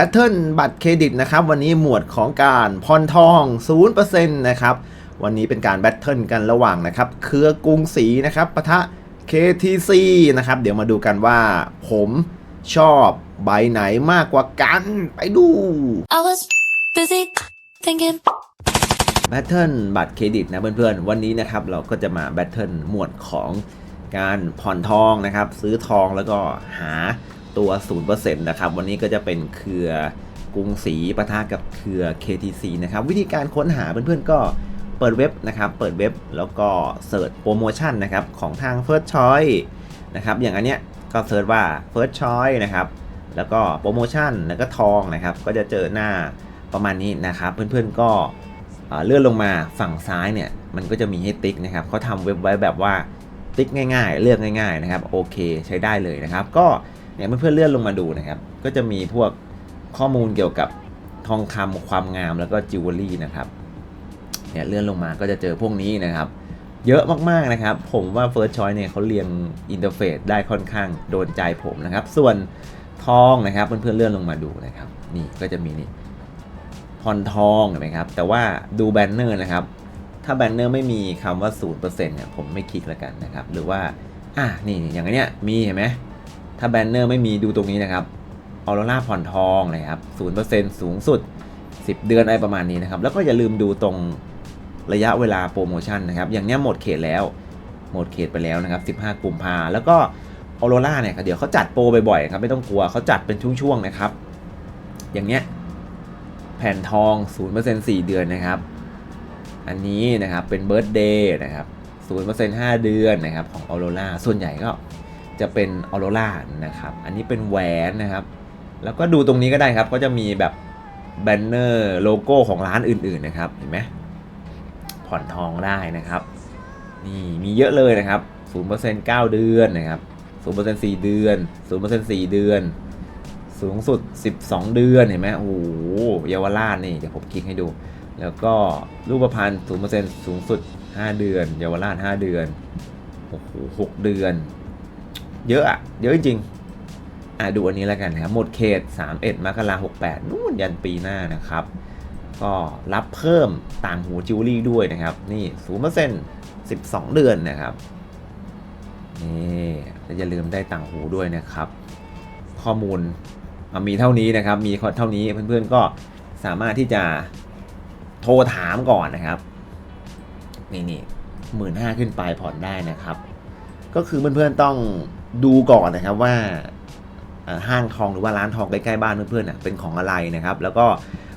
บตเทิลบัตรเครดิตนะครับ วันนี้หมวดของการผ่อนทอง 0%นะครับ วันนี้เป็นการแบทเทิลกันระหว่างนะครับ เครือกรุงศรีนะครับปะทะ KTC นะครับ เดี๋ยวมาดูกันว่าผมชอบใบไหนมากกว่ากันไปดู I was busy thinking แบทเทิลบัตรเครดิตนะเพื่อนๆ วันนี้นะครับเราก็จะมาแบทเทิลหมวดของการผ่อนทองนะครับ ซื้อทองแล้วก็หา ตัว 0%นะครับ วันนี้ก็จะเป็นเครือกรุงศรีปะทะกับเครือ KTC นะครับ วิธีการค้นหาเพื่อนๆก็เปิดเว็บนะครับ เปิดเว็บแล้วก็เสิร์ชโปรโมชั่นนะครับของทาง First Choice นะครับ อย่างอันเนี้ยก็เสิร์ชว่า First Choice นะครับ แล้วก็โปรโมชั่นแล้วก็ทองนะครับ ก็จะเจอหน้าประมาณนี้นะครับ เพื่อนๆก็เอ่อเลื่อนลงมาฝั่งซ้ายเนี่ยมันก็จะมีให้ติ๊กนะครับเขาทำเว็บไว้แบบว่าติ๊กง่าย ๆ เลือกง่าย ๆนะครับโอเค ใช้ได้เลยนะครับ ก็ เนี่ยเพื่อนๆเลื่อนลงมาดูนะครับ ก็จะมีพวกข้อมูลเกี่ยวกับทองคำความงามแล้วก็จิวเวลรี่นะครับเนี่ยเลื่อนลงมาก็จะเจอพวกนี้นะครับ เยอะมากๆนะครับ ผมว่า First Choice เนี่ยเขาเรียงอินเทอร์เฟซได้ค่อนข้างโดนใจผมนะครับ ส่วนทองนะครับเพื่อนๆเลื่อนลงมาดูนะครับ นี่ก็จะมีนี่พรทองเห็นไหมครับ แต่ว่าดูแบนเนอร์นะครับ ถ้าแบนเนอร์ไม่มีคำว่า0%เนี่ยผมไม่คลิกแล้วกันนะครับ หรือว่าอะนี่อย่างเนี้ยมีเห็นไหม ถ้าแบนเนอร์ไม่มีดูตรงนี้นะครับออโรราผ่อนทองนะครับ0%สูงสุด 10 เดือนอะไรประมาณนี้นะครับ แล้วก็อย่าลืมดูตรงระยะเวลาโปรโมชั่นนะครับ อย่างเนี้ยหมดเขตแล้ว หมดเขตไปแล้วนะครับ 15 กุมภาแล้วก็ออโรราเนี่ยเดี๋ยวเขาจัดโปรบ่อยๆครับ ไม่ต้องกลัวเขาจัดเป็นช่วงๆนะครับ อย่างเนี้ยแผ่นทอง 0% 4 เดือนนะครับ อันนี้นะครับเป็นเบิร์ d เดย์นะครับ 0% 5 เดือนนะครับของออโรราส่วนใหญ่ก็ จะเป็นออโรรานะครับ อันนี้เป็นแหวนนะครับ แล้วก็ดูตรงนี้ก็ได้ครับ ก็จะมีแบบแบนเนอร์โลโก้ของร้านอื่นๆนะครับ เห็นไหมผ่อนทองได้นะครับ นี่มีเยอะเลยนะครับ0% 9 เดือนนะครับ0% 4 เดือน0% 4 เดือน สูงสุด 12 เดือนเห็นไหมโอ้โหเยาวราชนี่เดี๋ยวผมคลิกให้ดู แล้วก็รูปพรรณ0%สูงสุด 5 เดือน เยาวราช 5 เดือนโอ้โห6เดือน เยอะอะเยอะจริงอะดูอันนี้แล้วกันนะครับหมดเขต 31มกราคม68นู่นยันปีหน้านะครับ ก็รับเพิ่มต่างหูจิวเวลรี่ด้วยนะครับ นี่0% 12เดือนนะครับนี่แล้วอย่าลืมได้ต่างหูด้วยนะครับ ข้อมูลมีเท่านี้นะครับ มีเท่านี้เพื่อนๆก็สามารถที่จะโทรถามก่อนนะครับ นี่นี่หมื่นห้าขึ้นไปผ่อนได้นะครับ ก็คือเพื่อนๆต้อง ดูก่อนนะครับว่าห้างทองหรือว่าร้านทองใกล้ๆบ้านเพื่อนๆเป็นของอะไรนะครับ แล้วก็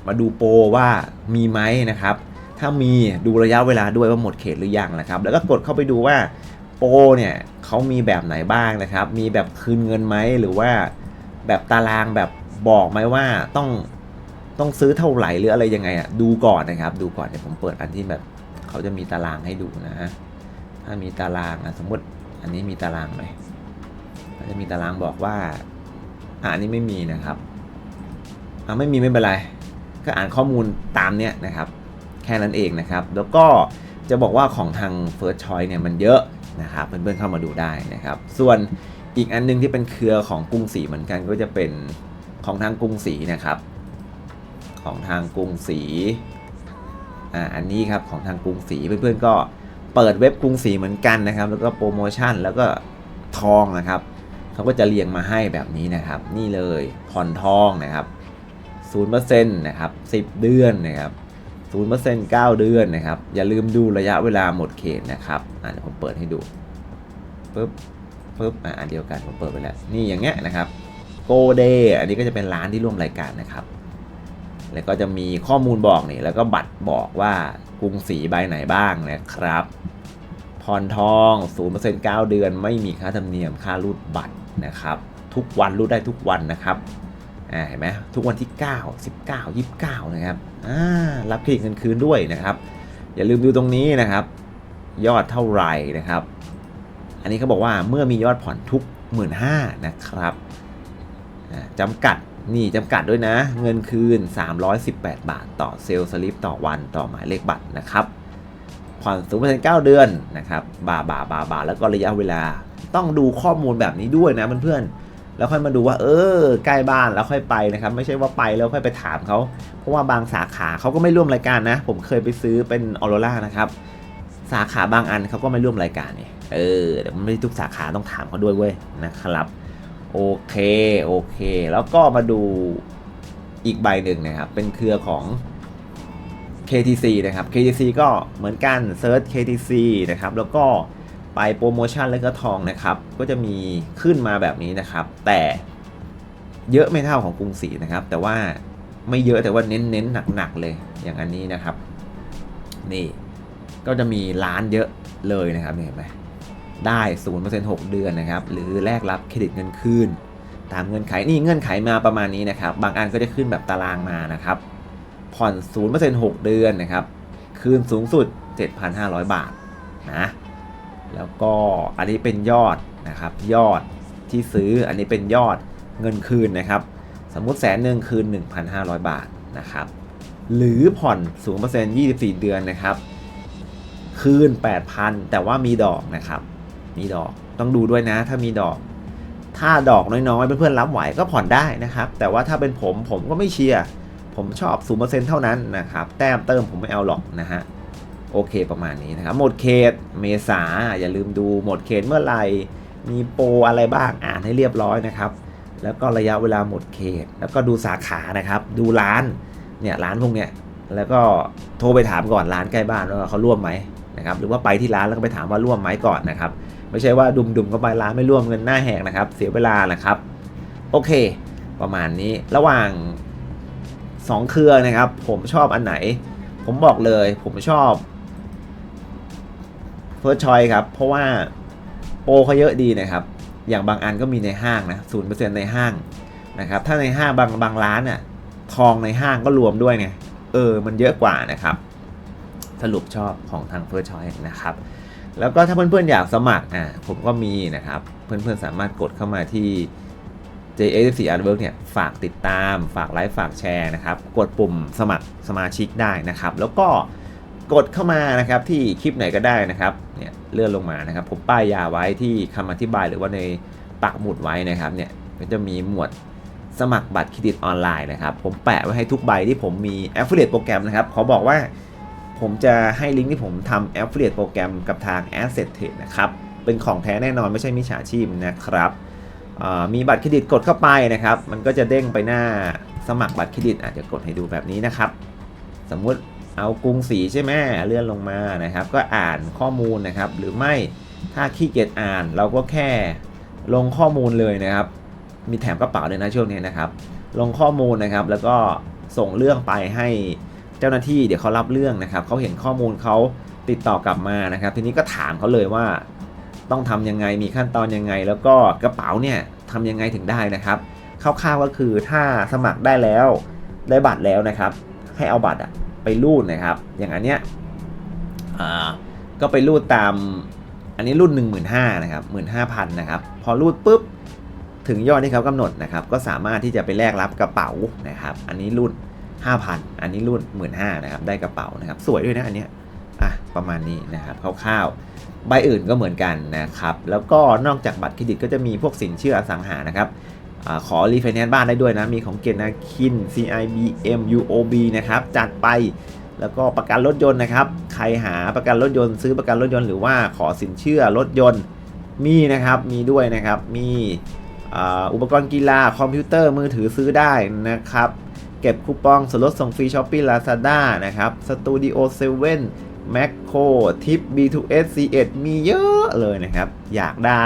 มาดูโปรว่ามีไหมนะครับ ถ้ามีดูระยะเวลาด้วยว่าหมดเขตหรือยังนะครับ แล้วก็กดเข้าไปดูว่าโปรเนี่ยเขามีแบบไหนบ้างนะครับ มีแบบคืนเงินไหมหรือว่าแบบตารางแบบบอกไหมว่าต้องต้องซื้อเท่าไหร่หรืออะไรยังไงอะดูก่อนนะครับ ดูก่อนเดี๋ยวผมเปิดอันที่แบบเขาจะมีตารางให้ดูนะถ้ามีตารางนะสมมติอันนี้มีตารางไหม จะมีตารางบอกว่าอ่านนี้ไม่มีนะครับอ่าไม่มีไม่เป็นไรก็อ่านข้อมูลตามเนี้ยนะครับ แค่นั้นเองนะครับ แล้วก็จะบอกว่าของทาง First Choice เนี่ยมันเยอะนะครับเพื่อนๆเข้ามาดูได้นะครับ ส่วนอีกอันหนึงที่เป็นเครือของกรุงศรีเหมือนกันก็จะเป็นของทางกรุงศรีนะครับ ของทางกรุงศรีอ่าอันนี้ครับของทางกรุงศรีเพื่อนๆก็เปิดเว็บกรุงศรีเหมือนกันนะครับ แล้วก็โปรโมชั่นแล้วก็ทองนะครับ เขาก็จะเรียงมาให้แบบนี้นะครับ นี่เลยผ่อนทองนะครับ0%นะครับ10 เดือนนะครับ0% 9 เดือนนะครับ อย่าลืมดูระยะเวลาหมดเขตนะครับอะเดี๋ยวผมเปิดให้ดูปึ๊บปึ๊บอะอันเดียวกันผมเปิดไปแล้ว นี่อย่างเงี้ยนะครับ Go Day อันนี้ก็จะเป็นร้านที่ร่วมรายการนะครับ แล้วก็จะมีข้อมูลบอกนี่แล้วก็บัตรบอกว่ากรุงศรีใบไหนบ้างนะครับผ่อนทอง0% 9 เดือน ไม่มีค่าธรรมเนียมค่ารูดบัตร นะครับ ทุกวันรูดได้ทุกวันนะครับเห็นไหมทุกวันที่ 9 19 29 นะครับรับเครดิตเงินคืนด้วยนะครับ อย่าลืมดูตรงนี้นะครับ ยอดเท่าไหร่นะครับ อันนี้เขาบอกว่าเมื่อมียอดผ่อนทุก 15,000นะครับจำกัดนี่จำกัดด้วยนะ เงินคืน 318 บาท ต่อเซลล์สลิปต่อวันต่อหมายเลขบัตรนะครับผ่อนสูงเป็น9เดือนนะครับบาบาบาบาแล้วก็ระยะเวลา ต้องดูข้อมูลแบบนี้ด้วยนะเพื่อนๆแล้วค่อยมาดูว่า เออใกล้บ้านแล้วค่อยไปนะครับ ไม่ใช่ว่าไปแล้วค่อยไปถามเขาเพราะว่าบางสาขาเขาก็ไม่ร่วมรายการนะ ผมเคยไปซื้อเป็นออโรรานะครับสาขาบางอันเขาก็ไม่ร่วมรายการเนี่ยเออเดี๋ยวมันไม่ทุกสาขาต้องถามเขาด้วยเว้ยนะครับโอเคโอเค แล้วก็มาดูอีกใบหนึ่งนะครับ เป็นเครือของ KTC นะครับ KTC ก็เหมือนกันเซิร์ช KTC นะครับ แล้วก็ ไปโปรโมชั่นแล้วก็ทองนะครับ ก็จะมีขึ้นมาแบบนี้นะครับ แต่เยอะไม่เท่าของกรุงศรีนะครับ แต่ว่าไม่เยอะแต่ว่าเน้นๆหนักๆเลยอย่างอันนี้นะครับ นี่ก็จะมีร้านเยอะเลยนะครับเห็นไหมได้0% 6เดือนนะครับ หรือแลกรับเครดิตเงินคืนตามเงื่อนไขนี่เงื่อนไขมาประมาณนี้นะครับ บางอันก็จะขึ้นแบบตารางมานะครับ ผ่อน0% 6เดือนนะครับ คืนสูงสุด 7,500 บาทนะ แล้วก็อันนี้เป็นยอดนะครับ ยอดที่ซื้ออันนี้เป็นยอดเงินคืนนะครับ สมมุติแสนหนึ่งคืน 1,500 บาทนะครับ หรือผ่อน0% 24 เดือนนะครับ คืน 8,000 แต่ว่ามีดอกนะครับ มีดอกต้องดูด้วยนะ ถ้ามีดอก ถ้าดอกน้อยๆเพื่อนๆรับไหวก็ผ่อนได้นะครับ แต่ว่าถ้าเป็นผมผมก็ไม่เชียร์ผมชอบ0%เท่านั้นนะครับ แต้มเติมผมไม่เอาหรอกนะฮะ โอเคประมาณนี้นะครับ หมดเขตเมษาอย่าลืมดูหมดเขตเมื่อไหร่ มีโปรอะไรบ้างอ่านให้เรียบร้อยนะครับ แล้วก็ระยะเวลาหมดเขต แล้วก็ดูสาขานะครับ ดูร้านเนี่ยร้านพวกเนี้ยแล้วก็โทรไปถามก่อนร้านใกล้บ้านว่าเขาร่วมไหมนะครับหรือว่าไปที่ร้านแล้วก็ไปถามว่าร่วมไหมก่อนนะครับ ไม่ใช่ว่าดุมๆเข้าไปร้านไม่ร่วมเงินหน้าแหกนะครับ เสียเวลานะครับ โอเค ประมาณนี้ระหว่าง 2 เครือนะครับ ผมชอบอันไหน ผมบอกเลย ผมชอบ First Choice ครับ เพราะว่าโปรเขาเยอะดีนะครับ อย่างบางอันก็มีในห้างนะศูนย์เปอร์เซ็นในห้างนะครับ ถ้าในห้างบางบางร้านอะ ทองในห้างก็รวมด้วยไง เออ มันเยอะกว่านะครับ สรุปชอบของทาง First Choice นะครับ แล้วก็ถ้าเพื่อนๆอยากสมัครอะผมก็มีนะครับ เพื่อนๆสามารถกดเข้ามาที่ JS4 Artwork เนี่ย ฝากติดตาม ฝากไลค์ ฝากแชร์นะครับ กดปุ่มสมัครสมาชิกได้นะครับ แล้วก็กดเข้ามานะครับที่คลิปไหนก็ได้นะครับ เนี่ยเลื่อนลงมานะครับ ผมป้ายยาไว้ที่คำอธิบายหรือว่าในปักหมุดไว้นะครับเนี่ยก็จะมีหมวดสมัครบัตรเครดิตออนไลน์นะครับ ผมแปะไว้ให้ทุกใบที่ผมมี Affiliate โปรแกรมนะครับขอบอกว่าผมจะให้ลิงก์ที่ผมทำ Affiliate โปรแกรมกับทาง Asset Trade นะครับ เป็นของแท้แน่นอนไม่ใช่มิจฉาชีพนะครับมีบัตรเครดิตกดเข้าไปนะครับ มันก็จะเด้งไปหน้าสมัครบัตรเครดิตอาจจะกดให้ดูแบบนี้นะครับ สมมุติ เอากรุงศรีใช่ไหมเลื่อนลงมานะครับ ก็อ่านข้อมูลนะครับ หรือไม่ถ้าขี้เกียจอ่านเราก็แค่ลงข้อมูลเลยนะครับ มีแถมกระเป๋าเลยนะช่วงนี้นะครับ ลงข้อมูลนะครับ แล้วก็ส่งเรื่องไปให้เจ้าหน้าที่เดี๋ยวเขารับเรื่องนะครับเขาเห็นข้อมูลเขาติดต่อกลับมานะครับ ทีนี้ก็ถามเขาเลยว่า ต้องทำยังไงมีขั้นตอนยังไง แล้วก็กระเป๋าเนี่ยทำยังไงถึงได้นะครับคร่าวๆก็คือถ้าสมัครได้แล้วได้บัตรแล้วนะครับ ให้เอาบัตรอะ ไปรูดนะครับ อย่างอันเนี้ยก็ไปรูดตาม อันนี้รุ่น1 5 0 0 0นะครับ15,000นะครับ พอรูดปุ๊บถึงยอดที่เขากำหนดนะครับ ก็สามารถที่จะไปแลกรับกระเป๋านะครับ อันนี้รุ่น 5,000 อันนี้รุ่น 15,000นะครับ ได้กระเป๋านะครับ สวยด้วยนะอันเนี้ยอะประมาณนี้นะครับคร่าวๆใบอื่นก็เหมือนกันนะครับ แล้วก็นอกจากบัตรเครดิตก็จะมีพวกสินเชื่ออสังหานะครับ ขอรีไฟแนนซ์บ้านได้ด้วยนะ มีของเกณฑ์นาคิน CIBM UOB นะครับ จัดไปแล้วก็ประกันรถยนต์นะครับ ใครหาประกันรถยนต์ซื้อประกันรถยนต์หรือว่าขอสินเชื่อรถยนต์มีนะครับมีด้วยนะครับ มีอุปกรณ์กีฬาคอมพิวเตอร์มือถือซื้อได้นะครับ เก็บคูปองส่วนลดส่งฟรีช้อปปี้ลาซาด้านะครับสตูดิโอเซเว่นแมคโครทิป B2S C1 มีเยอะเลยนะครับ อยากได้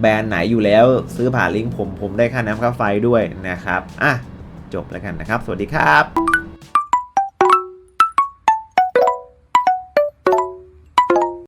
แบรนด์ไหนอยู่แล้วซื้อผ่านลิงก์ผมผมได้ค่าน้ำค่าไฟด้วยนะครับอะจบแล้วกันนะครับ สวัสดีครับ